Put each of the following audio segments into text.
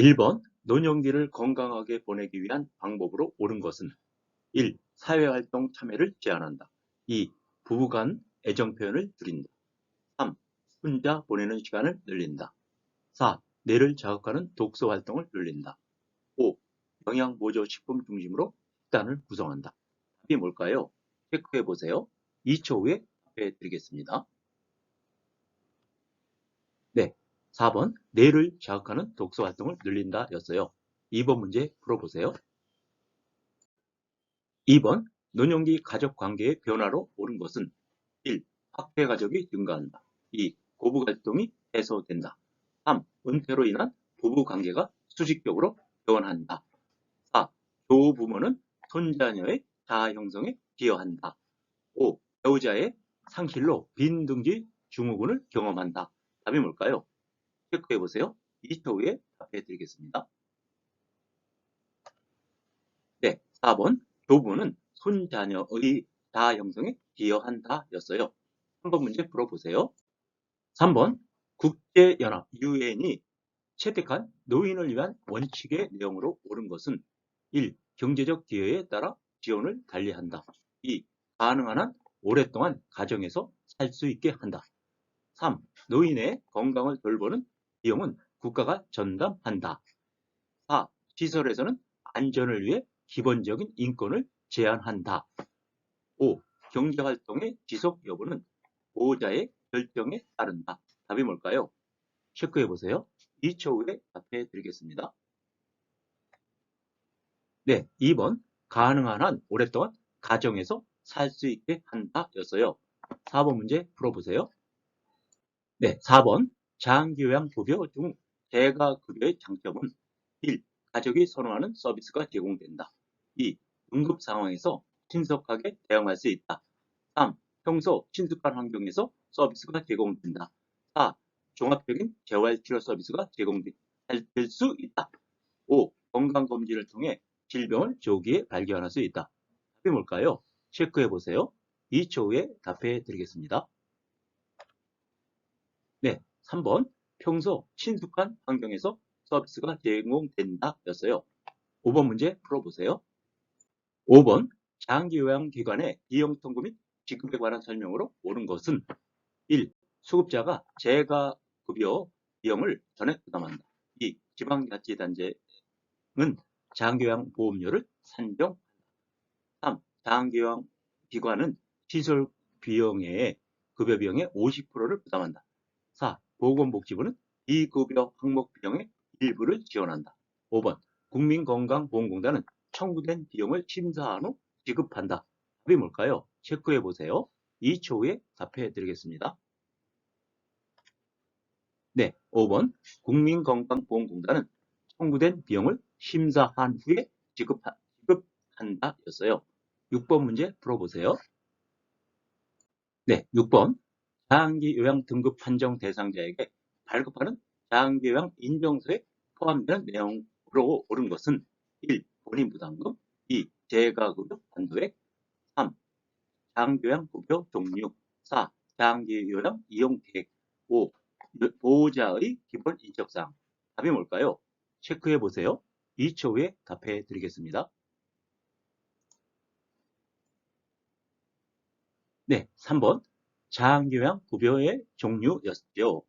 1번 노년기를 건강하게 보내기 위한 방법으로 옳은 것은 1. 사회활동 참여를 제한한다. 2. 부부간 애정 표현을 줄인다. 3. 혼자 보내는 시간을 늘린다. 4. 뇌를 자극하는 독서 활동을 늘린다. 5. 영양 보조 식품 중심으로 식단을 구성한다. 답이 뭘까요? 체크해 보세요. 2초 후에 답해 드리겠습니다. 네. 4번 뇌를 자극하는 독서 활동을 늘린다 였어요. 2번 문제 풀어보세요. 2번 노년기 가족 관계의 변화로 옳은 것은 1. 확대 가족이 증가한다. 2. 고부 갈등이 해소된다. 3. 은퇴로 인한 부부 관계가 수직적으로 변한다. 4. 조부모는 손자녀의 자아 형성에 기여한다. 5. 배우자의 상실로 빈둥지 증후군을 경험한다. 답이 뭘까요? 체크해 보세요. 2초 후에 답해 드리겠습니다. 네, 4번 조부는 손자녀의 자아 형성에 기여한다 였어요. 3번 문제 풀어보세요. 3번 국제연합 UN이 채택한 노인을 위한 원칙의 내용으로 옳은 것은 1. 경제적 기여에 따라 지원을 달리한다. 2. 가능한 한 오랫동안 가정에서 살 수 있게 한다. 3. 노인의 건강을 돌보는 비용은 국가가 전담한다. 4. 시설에서는 안전을 위해 기본적인 인권을 제한한다. 5. 경제활동의 지속 여부는 보호자의 결정에 따른다. 답이 뭘까요? 체크해 보세요. 2초 후에 답해 드리겠습니다. 네, 2번 가능한 한 오랫동안 가정에서 살 수 있게 한다 였어요. 4번 문제 풀어보세요. 네, 4번 장기요양 급여 중 대가 급여의 장점은 1. 가족이 선호하는 서비스가 제공된다. 2. 응급 상황에서 신속하게 대응할 수 있다. 3. 평소 친숙한 환경에서 서비스가 제공된다. 4. 종합적인 재활치료 서비스가 제공될 수 있다. 5. 건강검진을 통해 질병을 조기에 발견할 수 있다. 답이 뭘까요? 체크해 보세요. 2초 후에 답해 드리겠습니다. 네, 3번 평소 친숙한 환경에서 서비스가 제공된다 였어요. 5번 문제 풀어보세요. 5번 장기요양기관의 비용통고 및 지급에 관한 설명으로 옳은 것은 1. 수급자가 재가 급여 비용을 전액 부담한다. 2. 지방자치단체는 장기요양 보험료를 산정한다. 3. 장기요양 기관은 시설 비용의 급여 비용의 50%를 부담한다. 4. 보건복지부는 비급여 항목 비용의 일부를 지원한다. 5번 국민건강보험공단은 청구된 비용을 심사한 후 지급한다. 답이 뭘까요? 체크해 보세요. 2초 후에 답해 드리겠습니다. 네, 5번 국민건강보험공단은 청구된 비용을 심사한 후에 지급하, 지급한다 였어요. 6번 문제 풀어보세요. 네, 6번 장기요양 등급 판정 대상자에게 발급하는 장기요양 인정서에 포함되는 내용으로 옳은 것은 1. 본인 부담금 2. 재가급여 한도액 3. 장기요양 급여 종류 4. 장기요양 이용 계획 5. 보호자의 기본 인적사항 답이 뭘까요? 체크해 보세요. 2초 후에 답해 드리겠습니다. 네, 3번 장기요양 급여의 종류였죠.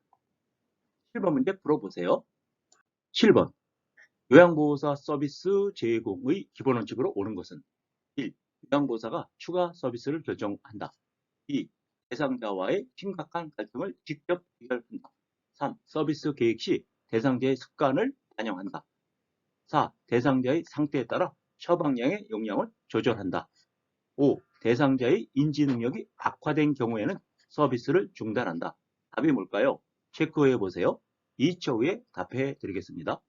7번 문제 풀어보세요. 7번 요양보호사 서비스 제공의 기본 원칙으로 옳은 것은 1. 요양보호사가 추가 서비스를 결정한다. 2. 대상자와의 심각한 갈등을 직접 해결한다. 3. 서비스 계획 시 대상자의 습관을 반영한다. 4. 대상자의 상태에 따라 처방량의 용량을 조절한다. 5. 대상자의 인지 능력이 악화된 경우에는 서비스를 중단한다. 답이 뭘까요? 체크해 보세요. 2초 후에 답해 드리겠습니다.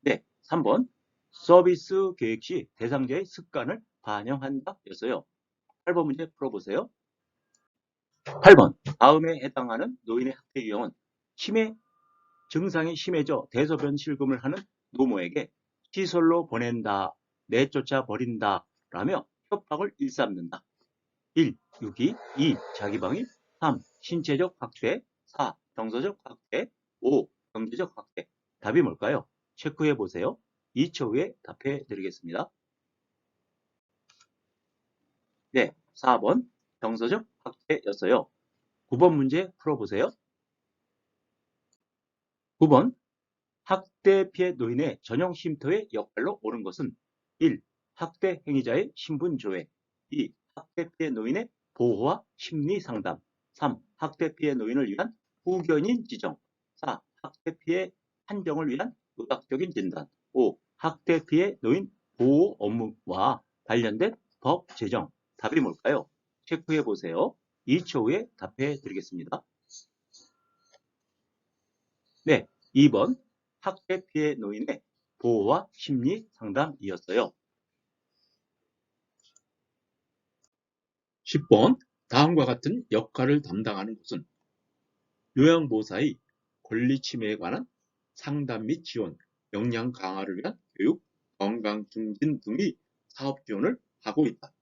네, 3번 서비스 계획 시 대상자의 습관을 반영한다 였어요. 8번 문제 풀어보세요. 8번 다음에 해당하는 노인의 학대 유형은 치매 증상이 심해져 대소변 실금을 하는 노모에게 시설로 보낸다, 내쫓아 버린다 라며 협박을 일삼는다. 1. 유기 2. 자기방위 3. 신체적 학대 4. 정서적 학대 5. 경제적 확대. 답이 뭘까요? 체크해 보세요. 2초 후에 답해 드리겠습니다. 네, 4번 정서적 확대였어요. 9번 문제 풀어보세요. 9번 학대 피해 노인의 전형 쉼터의 역할로 옳은 것은 1. 학대 행위자의 신분 조회 2. 학대 피해 노인의 보호와 심리 상담 3. 학대 피해 노인을 위한 후견인 지정 4. 학대 피해 판정을 위한 의학적인 진단 5. 학대 피해 노인 보호 업무와 관련된 법 제정 답이 뭘까요? 체크해 보세요. 2초 후에 답해 드리겠습니다. 네, 2번 학대 피해 노인의 보호와 심리 상담이었어요. 10번 다음과 같은 역할을 담당하는 곳은 요양보호사의 권리 침해에 관한 상담 및 지원, 역량 강화를 위한 교육, 건강 증진 등의 사업 지원을 하고 있다.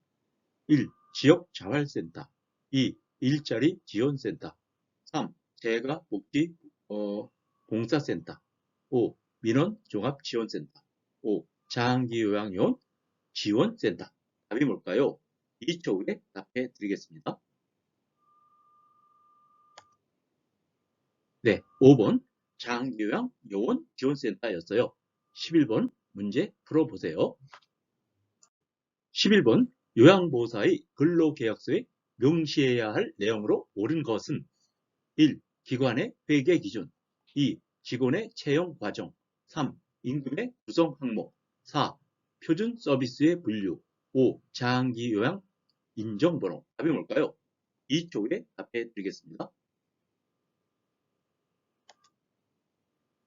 1. 지역 자활센터 2. 일자리 지원센터 3. 재가 복지 어, 봉사센터 5. 민원 종합 지원센터 5. 장기 요양요원 지원센터 답이 뭘까요? 2초 후에 답해 드리겠습니다. 네, 5번 장기요양 요원 지원센터였어요. 11번 문제 풀어보세요. 11번 요양보호사의 근로계약서에 명시해야 할 내용으로 옳은 것은 1. 기관의 회계 기준 2. 직원의 채용 과정 3. 임금의 구성 항목 4. 표준 서비스의 분류 5. 장기 요양 인정번호 답이 뭘까요? 2초에 답해 드리겠습니다.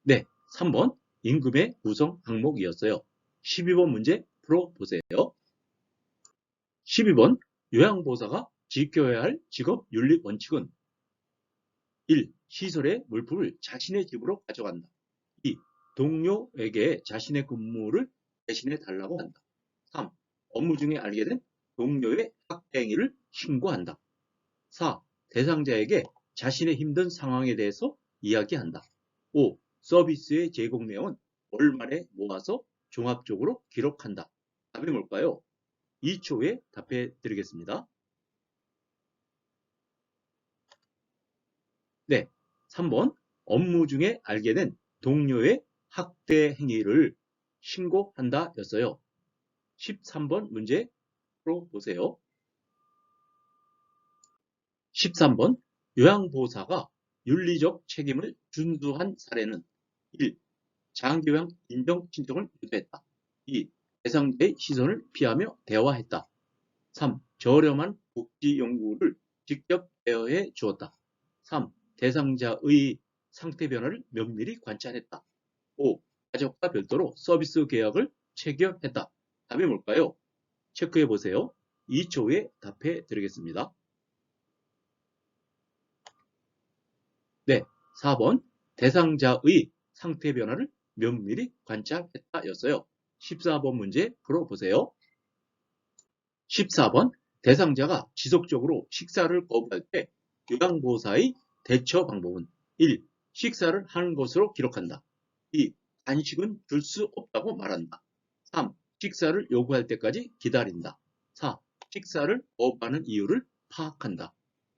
네, 3번 임금의 구성 항목이었어요. 12번 문제 풀어보세요. 12번 요양보호사가 지켜야 할 직업 윤리 원칙은 1. 시설의 물품을 자신의 집으로 가져간다. 2. 동료에게 자신의 근무를 대신해 달라고 한다. 3. 업무 중에 알게 된 동료의 학대 행위를 신고한다. 4. 대상자에게 자신의 힘든 상황에 대해서 이야기한다. 5. 서비스의 제공 내용은 월말에 모아서 종합적으로 기록한다. 답이 뭘까요? 2초에 답해 드리겠습니다. 네, 3번 업무 중에 알게 된 동료의 학대 행위를 신고한다 였어요. 13번 문제 풀어 보세요. 13번 요양보호사가 윤리적 책임을 준수한 사례는 1. 장기요양 인정 신청을 유도했다. 2. 대상자의 시선을 피하며 대화했다. 3. 저렴한 복지 연구를 직접 대여해 주었다. 3. 대상자의 상태 변화를 면밀히 관찰했다. 5. 가족과 별도로 서비스 계약을 체결했다. 답이 뭘까요? 체크해 보세요. 2초 후에 답해 드리겠습니다. 네, 4번 대상자의 상태 변화를 면밀히 관찰했다 였어요. 14번 문제 풀어보세요. 14번 대상자가 지속적으로 식사를 거부할 때 요양보호사의 대처 방법은 1. 식사를 하는 것으로 기록한다. 2. 간식은 줄 수 없다고 말한다. 3. 식사를 요구할 때까지 기다린다. 4. 식사를 거부하는 이유를 파악한다.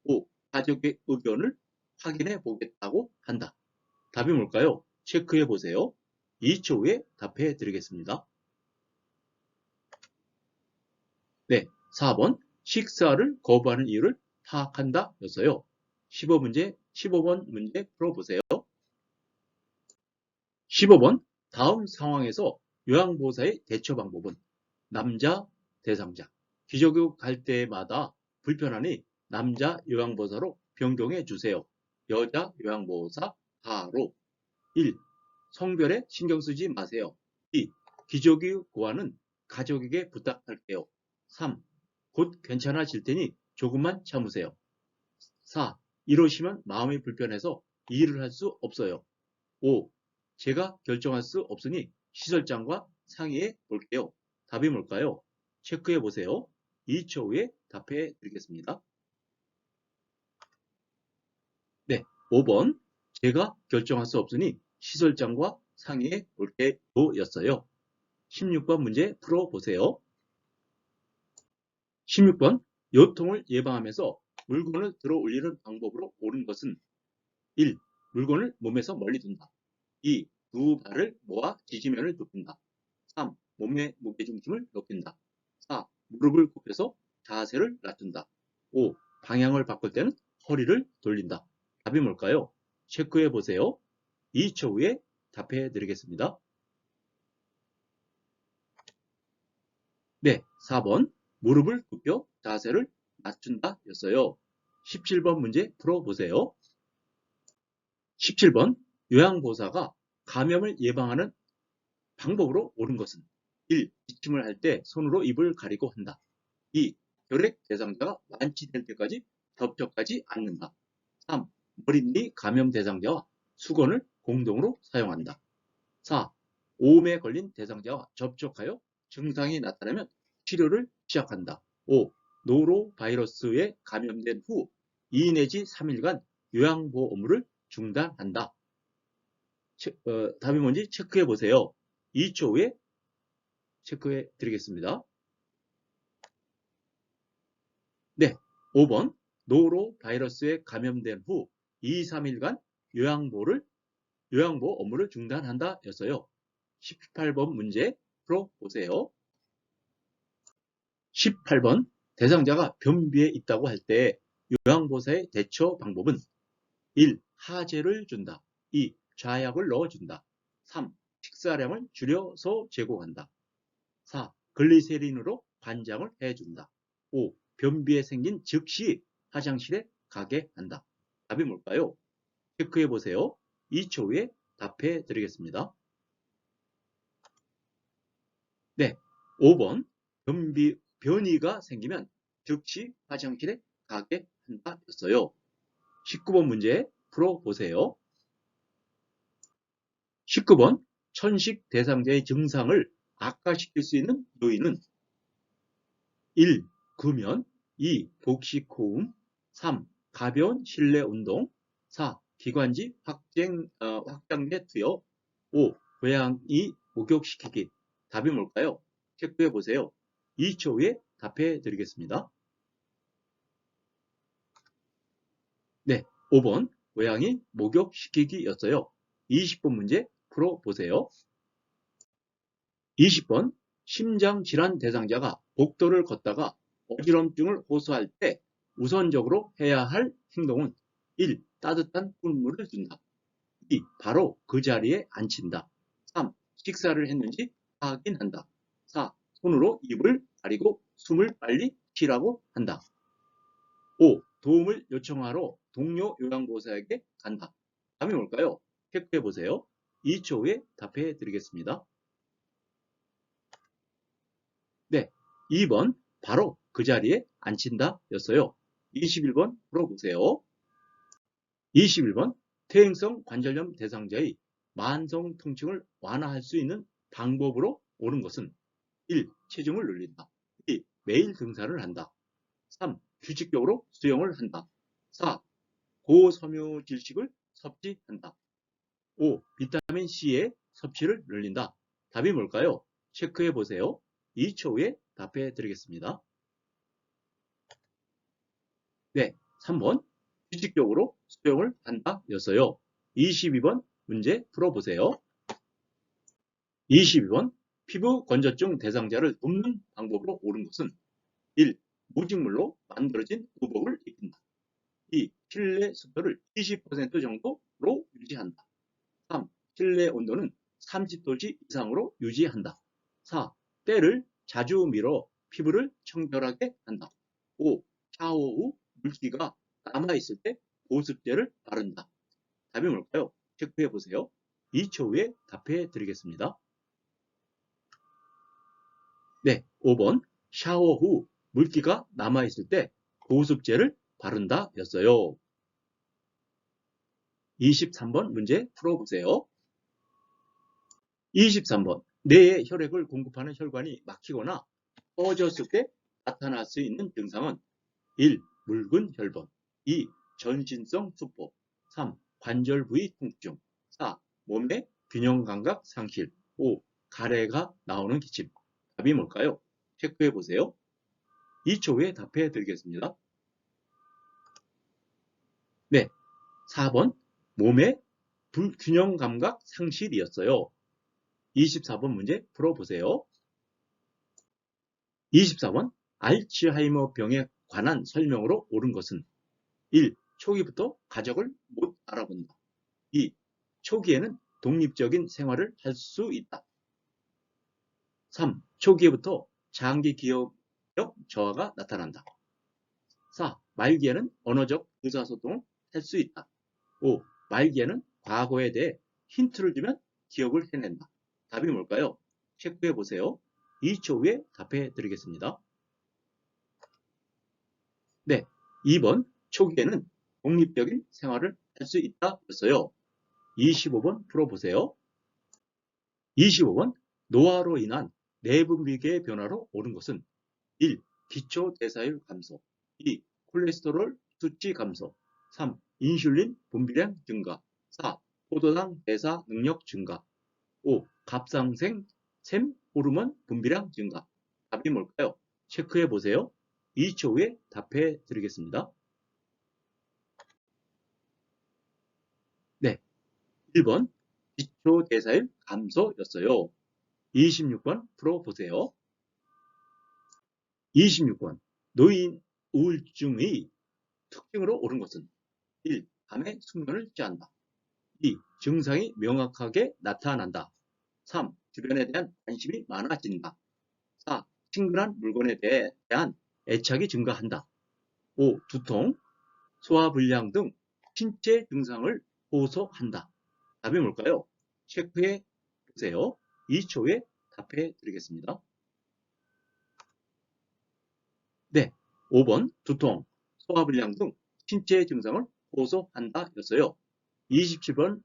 5. 가족의 의견을 확인해 보겠다고 한다. 답이 뭘까요? 체크해 보세요. 2초 후에 답해 드리겠습니다. 네, 4번 식사를 거부하는 이유를 파악한다 였어요. 15문제, 15번 문제 풀어보세요. 15번 다음 상황에서 요양보호사의 대처 방법은 남자 대상자 기저귀 갈 때마다 불편하니 남자 요양보호사로 변경해 주세요. 여자 요양보호사 하로 1. 성별에 신경 쓰지 마세요. 2. 기저귀 고아는 가족에게 부탁할게요. 3. 곧 괜찮아질 테니 조금만 참으세요. 4. 이러시면 마음이 불편해서 일을 할 수 없어요. 5. 제가 결정할 수 없으니 시설장과 상의해 볼게요. 답이 뭘까요? 체크해 보세요. 2초 후에 답해 드리겠습니다. 네, 5번 제가 결정할 수 없으니 시설장과 상의해 볼게요 였어요. 16번 문제 풀어보세요. 16번 요통을 예방하면서 물건을 들어 올리는 방법으로 옳은 것은 1. 물건을 몸에서 멀리 둔다. 2. 두 발을 모아 지지면을 높인다. 3. 몸의 무게중심을 높인다. 4. 무릎을 굽혀서 자세를 낮춘다. 5. 방향을 바꿀 때는 허리를 돌린다. 답이 뭘까요? 체크해 보세요. 2초 후에 답해 드리겠습니다. 네, 4번 무릎을 굽혀 자세를 낮춘다 였어요. 17번 문제 풀어보세요. 17번 요양보사가 감염을 예방하는 방법으로 옳은 것은 1. 기침을 할 때 손으로 입을 가리고 한다. 2. 혈액 대상자가 완치될 때까지 접촉하지 않는다. 3. 머리니 감염 대상자와 수건을 공동으로 사용한다. 4. 오음에 걸린 대상자와 접촉하여 증상이 나타나면 치료를 시작한다. 5. 노로 바이러스에 감염된 후 2 내지 3일간 요양보호 업무를 중단한다. 체, 어, 답이 뭔지 체크해 보세요. 2초 후에 체크해 드리겠습니다. 네, 5번 노로 바이러스에 감염된 후 2, 3일간 요양보를 요양보 업무를 중단한다 였어요. 18번 문제 풀어보세요. 18번 대상자가 변비에 있다고 할 때 요양보사의 대처 방법은 1. 하제를 준다. 2. 좌약을 넣어준다. 3. 식사량을 줄여서 제공한다. 4. 글리세린으로 관장을 해준다. 5. 변비에 생긴 즉시 화장실에 가게 한다. 답이 뭘까요? 체크해 보세요. 2초 후에 답해 드리겠습니다. 네, 5번 변비, 변이가 생기면 즉시 화장실에 가게 한다 였어요. 19번 문제 풀어보세요. 19번 천식 대상자의 증상을 악화시킬 수 있는 요인은 1. 금연 2. 복식호흡 3. 가벼운 실내 운동 4. 기관지 확장, 어, 확장내 투여 5. 고양이 목욕시키기 답이 뭘까요? 체크해 보세요. 2초 후에 답해 드리겠습니다. 네, 5번 고양이 목욕시키기 였어요. 20번 문제 풀어보세요. 20번 심장질환 대상자가 복도를 걷다가 어지럼증을 호소할 때 우선적으로 해야 할 행동은 1. 따뜻한 꿀물을 준다. 2. 바로 그 자리에 앉힌다. 3. 식사를 했는지 확인한다. 4. 손으로 입을 가리고 숨을 빨리 쉬라고 한다. 5. 도움을 요청하러 동료 요양보호사에게 간다. 답이 뭘까요? 체크해 보세요. 2초 후에 답해 드리겠습니다. 네, 2번 바로 그 자리에 앉힌다 였어요. 21번 풀어보세요. 21번 퇴행성 관절염 대상자의 만성 통증을 완화할 수 있는 방법으로 옳은 것은 1. 체중을 늘린다. 2. 매일 등산을 한다. 3. 규칙적으로 수영을 한다. 4. 고섬유 질식을 섭취한다. 5. 비타민 C의 섭취를 늘린다. 답이 뭘까요? 체크해 보세요. 2초 후에 답해 드리겠습니다. 네, 3번 규칙적으로 수영을 한다 였어요. 22번 문제 풀어보세요. 22번 피부 건조증 대상자를 돕는 방법으로 옳은 것은 1. 무직물로 만들어진 의복을 입힌다. 2. 실내 습도를 20% 정도로 유지한다. 3. 실내 온도는 30도씨 이상으로 유지한다. 4. 때를 자주 밀어 피부를 청결하게 한다. 5. 샤워 후 물기가 남아있을 때 보습제를 바른다. 답이 뭘까요? 체크해 보세요. 2초 후에 답해 드리겠습니다. 네, 5번 샤워 후 물기가 남아있을 때 보습제를 바른다 였어요. 23번 문제 풀어보세요. 23번 뇌에 혈액을 공급하는 혈관이 막히거나 꺼졌을 때 나타날 수 있는 증상은 1. 묽은 혈번 2. 전신성 수포 3. 관절 부위 통증 4. 몸의 균형 감각 상실. 5. 가래가 나오는 기침. 답이 뭘까요? 체크해 보세요. 2초 후에 답해 드리겠습니다. 네. 4번 몸의 불균형 감각 상실이었어요. 24번 문제 풀어보세요. 24번 알츠하이머 병에 관한 설명으로 옳은 것은 1. 초기부터 가족을 못 알아본다. 2. 초기에는 독립적인 생활을 할 수 있다. 3. 초기에부터 장기 기억력 저하가 나타난다. 4. 말기에는 언어적 의사소통을 할 수 있다. 5. 말기에는 과거에 대해 힌트를 주면 기억을 해낸다. 답이 뭘까요? 체크해 보세요. 2초 후에 답해 드리겠습니다. 네, 2번 초기에는 독립적인 생활을 할 수 있다 였어요. 25번 풀어보세요. 25번 노화로 인한 내분비계의 변화로 오른 것은 1. 기초 대사율 감소 2. 콜레스테롤 수치 감소 3. 인슐린 분비량 증가 4. 포도당 대사 능력 증가 5. 갑상생 샘 호르몬 분비량 증가 답이 뭘까요? 체크해 보세요. 2초 후에 답해 드리겠습니다. 네. 1번 기초 대사율 감소였어요. 26번 풀어보세요. 26번 노인 우울증의 특징으로 옳은 것은 1. 밤에 숙면을 취한다. 2. 증상이 명확하게 나타난다. 3. 주변에 대한 관심이 많아진다. 4. 친근한 물건에 대한 애착이 증가한다. 5. 두통, 소화불량 등 신체 증상을 호소한다. 답이 뭘까요? 체크해 보세요. 2초 후에 답해 드리겠습니다. 네, 5번 두통, 소화불량 등 신체 증상을 호소한다 였어요. 27번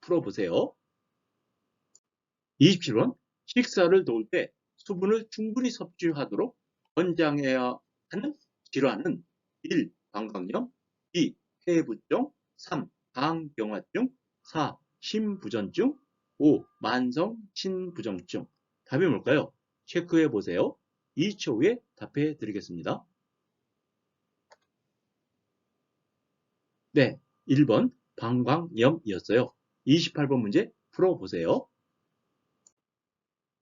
풀어보세요. 27번 식사를 도울 때 수분을 충분히 섭취하도록 권장해야 하는 질환은 1. 방광염 2. 폐부종 3. 방경화증 4. 심부전증 5. 만성 신부정증 답이 뭘까요? 체크해 보세요. 2초 후에 답해 드리겠습니다. 네, 1번 방광염이었어요. 28번 문제 풀어보세요.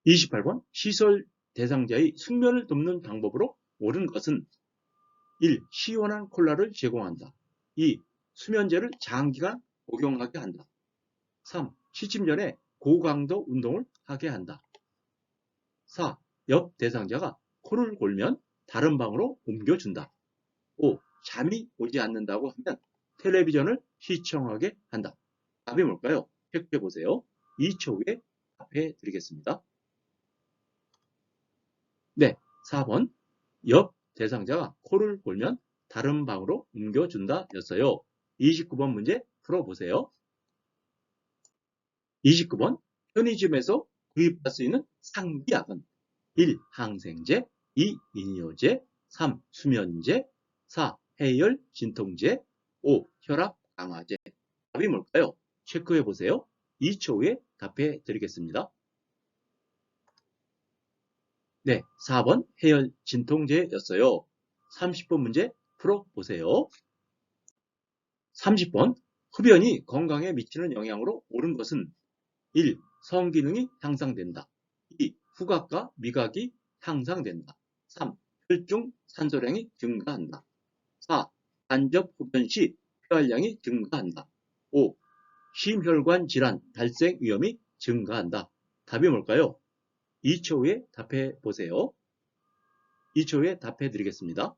28번 시설 대상자의 숙면을 돕는 방법으로 옳은 것은 1. 시원한 콜라를 제공한다. 2. 수면제를 장기간 복용하게 한다. 3. 시침 전에 고강도 운동을 하게 한다. 4. 옆 대상자가 코를 골면 다른 방으로 옮겨준다. 5. 잠이 오지 않는다고 하면 텔레비전을 시청하게 한다. 답이 뭘까요? 체크해 보세요. 2초 후에 답해 드리겠습니다. 네, 4번. 옆 대상자가 코를 골면 다른 방으로 옮겨준다 였어요. 29번 문제 풀어보세요. 29번. 편의점에서 구입할 수 있는 상비약은 1. 항생제 2. 이뇨제 3. 수면제 4. 해열 진통제 5. 혈압 강화제 답이 뭘까요? 체크해 보세요. 2초 후에 답해 드리겠습니다. 네, 4번 해열 진통제였어요. 30번 문제 풀어보세요. 30번 흡연이 건강에 미치는 영향으로 옳은 것은 1. 성기능이 향상된다. 2. 후각과 미각이 향상된다. 3. 혈중 산소량이 증가한다. 4. 간접 흡연 시 폐활량이 증가한다. 5. 심혈관 질환 발생 위험이 증가한다. 답이 뭘까요? 2초 후에 답해 보세요. 2초 후에 답해 드리겠습니다.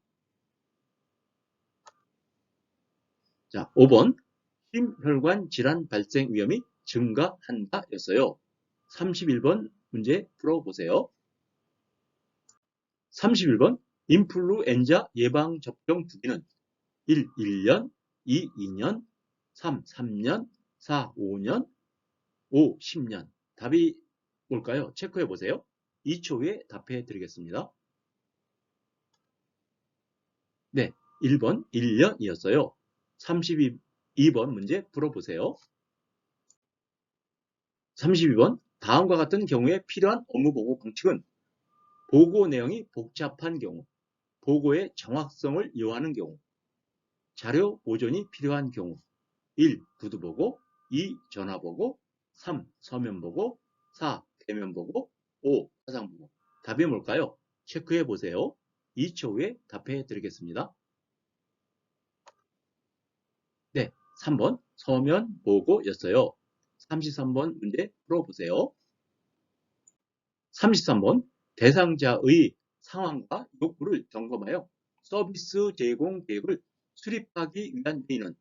자, 5번. 심혈관 질환 발생 위험이 증가한다 였어요. 31번 문제 풀어보세요. 31번. 인플루엔자 예방 접종 주기는 1. 1년, 2. 2년, 3. 3년, 4. 5년, 5. 10년. 답이 뭘까요? 체크해 보세요. 2초 후에 답해 드리겠습니다. 네, 1번 1년이었어요. 32번 문제 풀어보세요. 32번 다음과 같은 경우에 필요한 업무 보고 방식은 보고 내용이 복잡한 경우, 보고의 정확성을 요하는 경우, 자료 보존이 필요한 경우 1. 구두 보고 2. 전화 보고 3. 서면 보고 4. 대면 보고 5. 화상 보고 답이 뭘까요? 체크해 보세요. 2초 후에 답해 드리겠습니다. 네, 3번 서면 보고였어요. 33번 문제 풀어보세요. 33번 대상자의 상황과 욕구를 점검하여 서비스 제공 계획을 수립하기 위한 회의는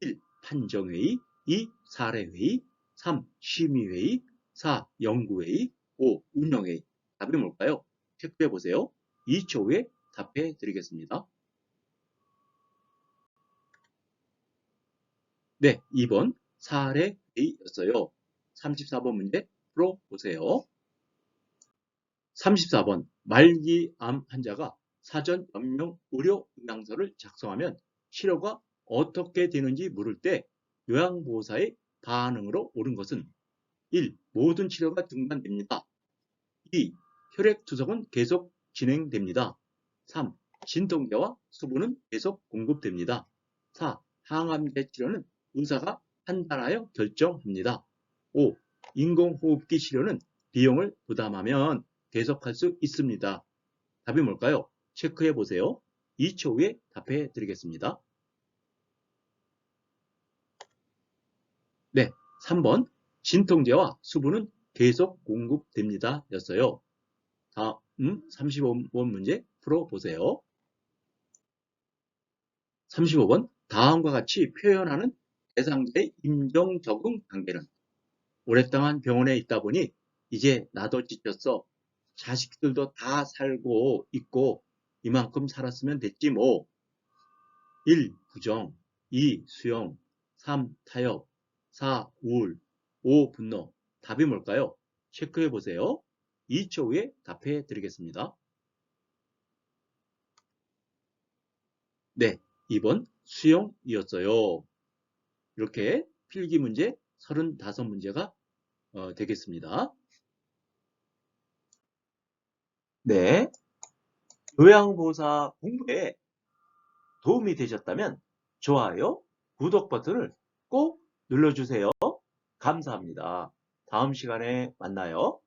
1. 판정회의 2. 사례회의 3. 심의회의 4. 연구회의 5. 운영회의 답이 뭘까요? 체크해 보세요. 2초 후에 답해 드리겠습니다. 네, 2번 사례회의였어요. 34번 문제 풀어보세요. 34번 말기암 환자가 사전 연명 의료 영양서를 작성하면 치료가 어떻게 되는지 물을 때 요양보호사의 반응으로 옳은 것은 1. 모든 치료가 중단됩니다. 2. 혈액 투석은 계속 진행됩니다. 3. 진통제와 수분은 계속 공급됩니다. 4. 항암제 치료는 의사가 판단하여 결정합니다. 5. 인공호흡기 치료는 비용을 부담하면 계속할 수 있습니다. 답이 뭘까요? 체크해 보세요. 2초 후에 답해 드리겠습니다. 네, 3번 진통제와 수분은 계속 공급됩니다 였어요. 다음 35번 문제 풀어보세요. 35번 다음과 같이 표현하는 대상자의 임정 적응 단계는 오랫동안 병원에 있다 보니 이제 나도 지쳤어. 자식들도 다 살고 있고 이만큼 살았으면 됐지 뭐. 1. 부정 2. 수용 3. 타협 4. 우울 5. 분노 답이 뭘까요? 체크해 보세요. 2초 후에 답해 드리겠습니다. 네, 2번 수용이었어요. 이렇게 필기 문제 35문제가 어, 되겠습니다. 네, 요양보호사 공부에 도움이 되셨다면 좋아요, 구독 버튼을 꼭 눌러주세요. 감사합니다. 다음 시간에 만나요.